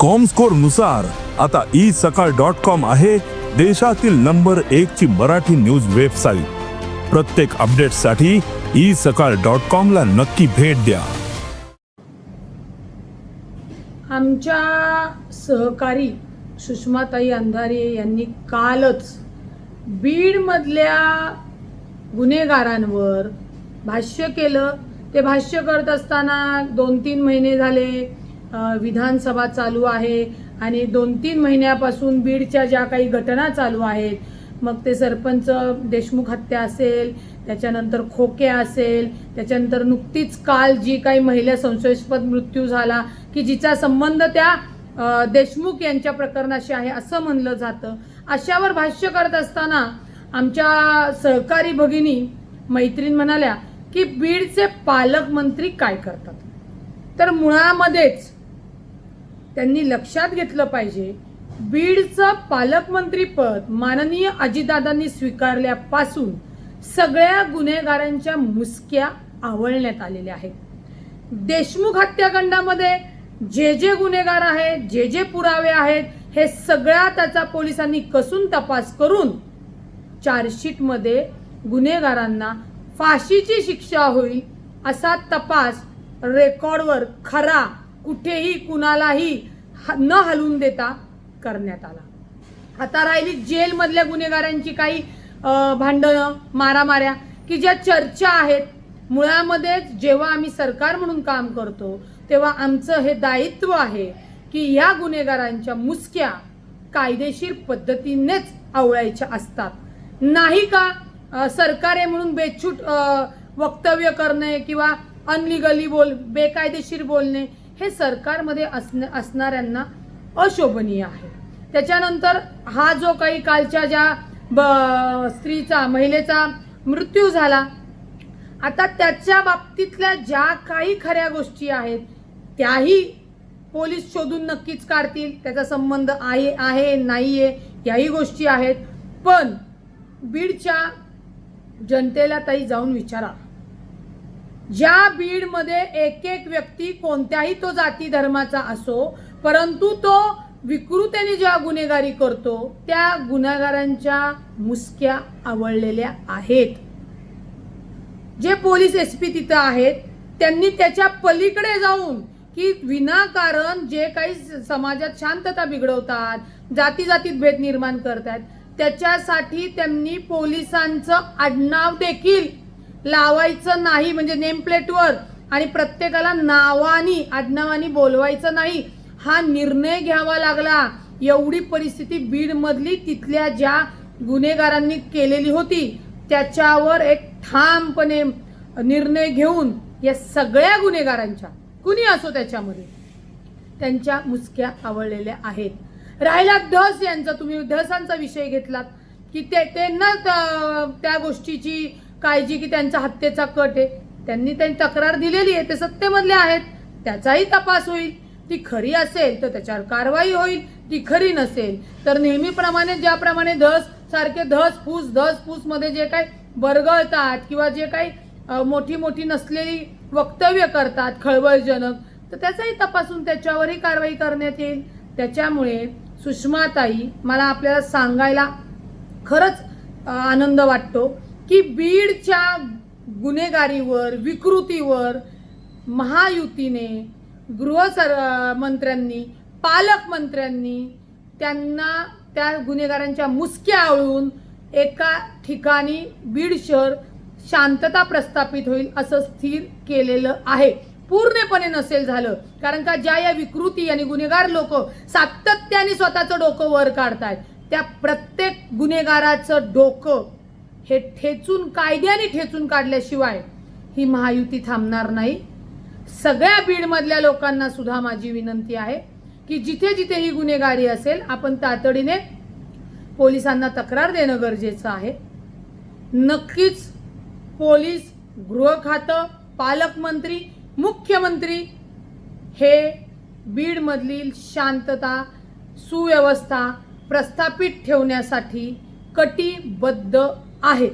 कॉमस्कोरनुसार आता ई सकाळ dot com आहे देशातील नंबर एक ची मराठी न्यूज वेबसाईट प्रत्येक अपडेटसाठी ई सकाळ डॉट कॉम ला नक्की भेट द्या. आमच्या सहकारी सुषमाताई अंधारे यांनी कालच बीडमधल्या गुन्हेगारांवर भाष्य केलं. ते भाष्य करत असताना दोन तीन महिने झाले. विधानसभा चालू आहे आणि दोन तीन महिन्यापासून बीडच्या ज्या काही घटना चालू आहेत मग ते सरपंच देशमुख हत्या असेल त्याच्यानंतर खोके असेल त्याच्यानंतर नुकतीच काल जी काही महिला संशयास्पद मृत्यू झाला की जिचा संबंध त्या देशमुख यांच्या प्रकरणाशी आहे असं म्हणलं जातं. अशावर भाष्य करत असताना आमच्या सहकारी भगिनी मैत्रीण म्हणाल्या की बीडचे पालकमंत्री काय करतात? तर मुळामध्येच त्यांनी लक्षात घेतलं पाहिजे बीडचं पालकमंत्रीपद माननीय अजितदादांनी स्वीकारल्यापासून सगळ्या गुन्हेगारांच्या मुसक्या आवळण्यात आलेल्या आहेत. देशमुख हत्याकांडामध्ये जे जे गुन्हेगार आहेत जे जे पुरावे आहेत हे सगळ्या त्याचा पोलिसांनी कसून तपास करून चार्जशीटमध्ये गुन्हेगारांना फाशीची शिक्षा होईल असा तपास रेकॉर्डवर खरा कुठेही कुणालाही न हलवून देता करण्यात आला. आता राहिली जेलमधल्या गुन्हेगारांची काही भांडणं मारामाऱ्या की ज्या चर्चा आहेत मुळामध्येच जेव्हा आम्ही सरकार म्हणून काम करतो तेव्हा आमचं हे दायित्व आहे की या गुन्हेगारांच्या मुसक्या कायदेशीर पद्धतीनेच आवळायच्या असतात. नाही का सरकारे सरकार आहे म्हणून बेछूट वक्तव्य करणे किंवा अनलिगली बोल बेकायदेशीर बोलणे हे सरकारमध्ये असण असणाऱ्यांना अशोभनीय आहे. त्याच्यानंतर हा जो काही कालच्या ज्या ब स्त्रीचा महिलेचा मृत्यू झाला आता त्याच्या बाबतीतल्या ज्या काही खऱ्या गोष्टी आहेत त्याही पोलीस शोधून नक्कीच काढतील. त्याचा संबंध आहे आहे नाही आहे याही गोष्टी आहेत. पण बीडच्या जनतेला ताई जाऊन विचारा. ज्या बीडमध्ये एक एक व्यक्ती कोणत्याही तो जाती धर्माचा असो परंतु तो विकृतेने ज्या गुन्हेगारी करतो त्या गुन्हेगारांच्या मुसक्या आवळलेल्या आहेत. जे पोलीस एस पी तिथं आहेत त्यांनी त्याच्या पलीकडे जाऊन की विनाकारण जे काही समाजात शांतता बिघडवतात जाती जातीत भेद निर्माण करतात त्याच्यासाठी त्यांनी पोलिसांचं आडनाव देखील लावायचं नाही म्हणजे नेमप्लेटवर. आणि प्रत्येकाला नावानी आडनावानी बोलवायचं नाही. हा निर्णय घ्यावा लागला. एवढी परिस्थिती बीडमधली तिथल्या ज्या गुन्हेगारांनी केलेली होती त्याच्यावर एक ठामपणे निर्णय घेऊन या सगळ्या गुन्हेगारांच्या कुणी असो त्याच्यामध्ये त्यांच्या मुसक्या आवळलेल्या आहेत. राहिला धस यांचा तुम्ही धसांचा विषय घेतलात की ते त्यांना त- त्या गोष्टीची काळजी की त्यांचा हत्येचा कट आहे. त्यांनी त्यांनी तक्रार दिलेली आहे ते सत्तेमधले आहेत. त्याचाही तपास होईल. ती खरी असेल तर त्याच्यावर कारवाई होईल. ती खरी नसेल तर नेहमीप्रमाणे ज्याप्रमाणे धस सारखे धस फूस धस फूसमध्ये जे काही बरगळतात किंवा जे काही मोठी मोठी नसलेली वक्तव्य करतात खळबळजनक तर त्याचाही तपासून त्याच्यावरही कारवाई करण्यात येईल. त्याच्यामुळे सुषमाताई मला आपल्याला सांगायला खरंच आनंद वाटतो. की बीडच्या गुन्हेगारीवर विकृतीवर महायुतीने गृह सर मंत्र्यांनी पालकमंत्र्यांनी त्यांना त्या गुन्हेगारांच्या मुसक्या आवळून एका ठिकाणी बीड शहर शांतता प्रस्थापित होईल असं स्थिर केलेलं आहे. पूर्णपणे नसेल झालं कारण का ज्या या विकृती आणि गुन्हेगार लोक सातत्याने स्वतःचं डोकं वर काढतायत त्या प्रत्येक गुन्हेगाराचं डोकं हे ठेचून कायद्याने ठेचून काढल्याशिवाय ही महायुती थांबणार नाही. सगळ्या बीडमधल्या लोकांना सुद्धा माझी विनंती आहे की जिथे जिथे ही गुन्हेगारी असेल आपण तातडीने पोलिसांना तक्रार देणं गरजेचं आहे. नक्कीच पोलीस गृह खातं पालकमंत्री मुख्यमंत्री हे बीडमधील शांतता सुव्यवस्था प्रस्थापित ठेवण्यासाठी कटिबद्ध आहेत.